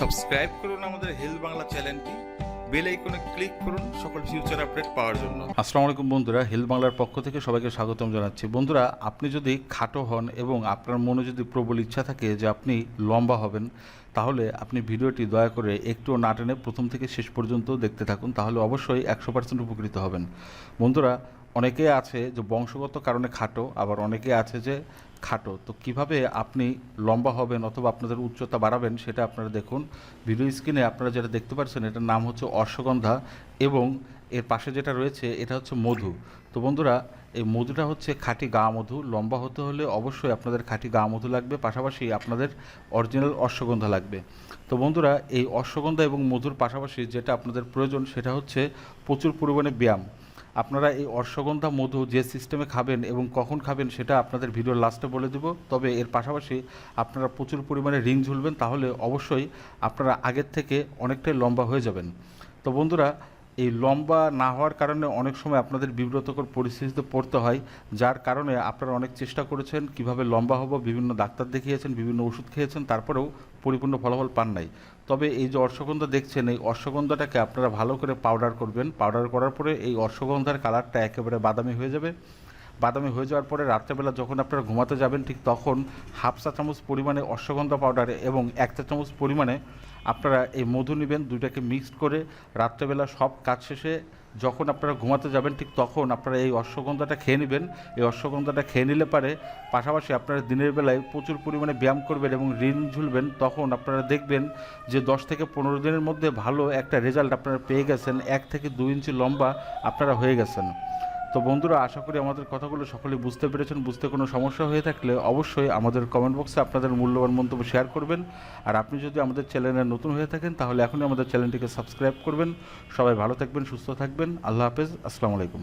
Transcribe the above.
Subscribe করুন আমাদের health Bangla চ্যানেলটি। বেল আইকনে ক্লিক করুন, সকল ফিউচার আপডেট পাওয়ার জন্য। আসসালামু আলাইকুম বন্ধুরা হেলথ বাংলার পক্ষ থেকে সবাইকে স্বাগতম জানাচ্ছি। বন্ধুরা, আপনি যদি খাটো হন এবং আপনার মনে যদি প্রবল ইচ্ছা থাকে যে আপনি লম্বা হবেন, তাহলে আপনি ভিডিওটি দয়া করে একটুও না টেনে প্রথম থেকে শেষ পর্যন্ত দেখতে থাকুন, তাহলে অবশ্যই একশো পার্সেন্ট উপকৃত হবেন। বন্ধুরা অনেকে আছে যে বংশগত কারণে খাটো, আবার অনেকে আছে যে খাটো। তো কীভাবে আপনি লম্বা হবেন অথবা আপনাদের উচ্চতা বাড়াবেন সেটা আপনারা দেখুন। ভিডিও স্ক্রিনে আপনারা যেটা দেখতে পাচ্ছেন, এটার নাম হচ্ছে অশ্বগন্ধা এবং এর পাশে যেটা রয়েছে, এটা হচ্ছে মধু। তো বন্ধুরা, এই মধুটা হচ্ছে খাঁটি গা মধু। লম্বা হতে হলে অবশ্যই আপনাদের খাঁটি গা মধু লাগবে, পাশাপাশি আপনাদের অরিজিনাল অশ্বগন্ধা লাগবে। তো বন্ধুরা, এই অশ্বগন্ধা এবং মধুর পাশাপাশি যেটা আপনাদের প্রয়োজন, সেটা হচ্ছে প্রচুর পরিমাণে ব্যায়াম। আপনারা এই অশ্বগন্ধা মধু যে সিস্টেমে খাবেন এবং কখন খাবেন সেটা আপনাদের ভিডিওর লাস্টে বলে দেব। তবে এর পাশাপাশি আপনারা প্রচুর পরিমাণে রিং ঝুলবেন, তাহলে অবশ্যই আপনারা আগের থেকে অনেকটাই লম্বা হয়ে যাবেন। তো বন্ধুরা, এই লম্বা না হওয়ার কারণে অনেক সময় আপনাদের বিব্রতকর পরিস্থিতিতে পড়তে হয়, যার কারণে আপনারা অনেক চেষ্টা করেছেন কীভাবে লম্বা হব, বিভিন্ন ডাক্তার দেখিয়েছেন, বিভিন্ন ওষুধ খেয়েছেন, তারপরেও পরিপূর্ণ ফলাফল পান নাই। তবে এই যে অশ্বগন্ধা দেখছেন, এই অশ্বগন্ধাটাকে আপনারা ভালো করে পাউডার করবেন। পাউডার করার পরে এই অশ্বগন্ধার কালারটা একেবারে বাদামি হয়ে যাবে। বাদামি হয়ে যাওয়ার পরে রাত্রেবেলা যখন আপনারা ঘুমাতে যাবেন, ঠিক তখন হাফ চা চামচ পরিমাণে অশ্বগন্ধা পাউডার এবং এক চা চামচ পরিমাণে আপনারা এই মধু নেবেন। দুইটাকে মিক্সড করে রাত্রেবেলা সব কাজ শেষে যখন আপনারা ঘুমাতে যাবেন, ঠিক তখন আপনারা এই অশ্বগন্ধাটা খেয়ে নেবেন। এই অশ্বগন্ধাটা খেয়ে নিলে পারে পাশাপাশি আপনারা দিনের বেলায় প্রচুর পরিমাণে ব্যায়াম করবেন এবং ঋণ ঝুলবেন, তখন আপনারা দেখবেন যে দশ থেকে পনেরো দিনের মধ্যে ভালো একটা রেজাল্ট আপনারা পেয়ে গেছেন। এক থেকে দু ইঞ্চি লম্বা আপনারা হয়ে গেছেন। তো বন্ধুরা, আশা করি আমাদের কথাগুলো সকলে বুঝতে পেরেছেন। বুঝতে কোনো সমস্যা হয়ে থাকলে অবশ্যই আমাদের কমেন্ট বক্সে আপনাদের মূল্যবান মন্তব্য শেয়ার করবেন। আর আপনি যদি আমাদের চ্যানেলে নতুন হয়ে থাকেন, তাহলে এখনই আমাদের চ্যানেলটিকে সাবস্ক্রাইব করবেন। সবাই ভালো থাকবেন, সুস্থ থাকবেন। আল্লাহ হাফেজ, আসসালামু আলাইকুম।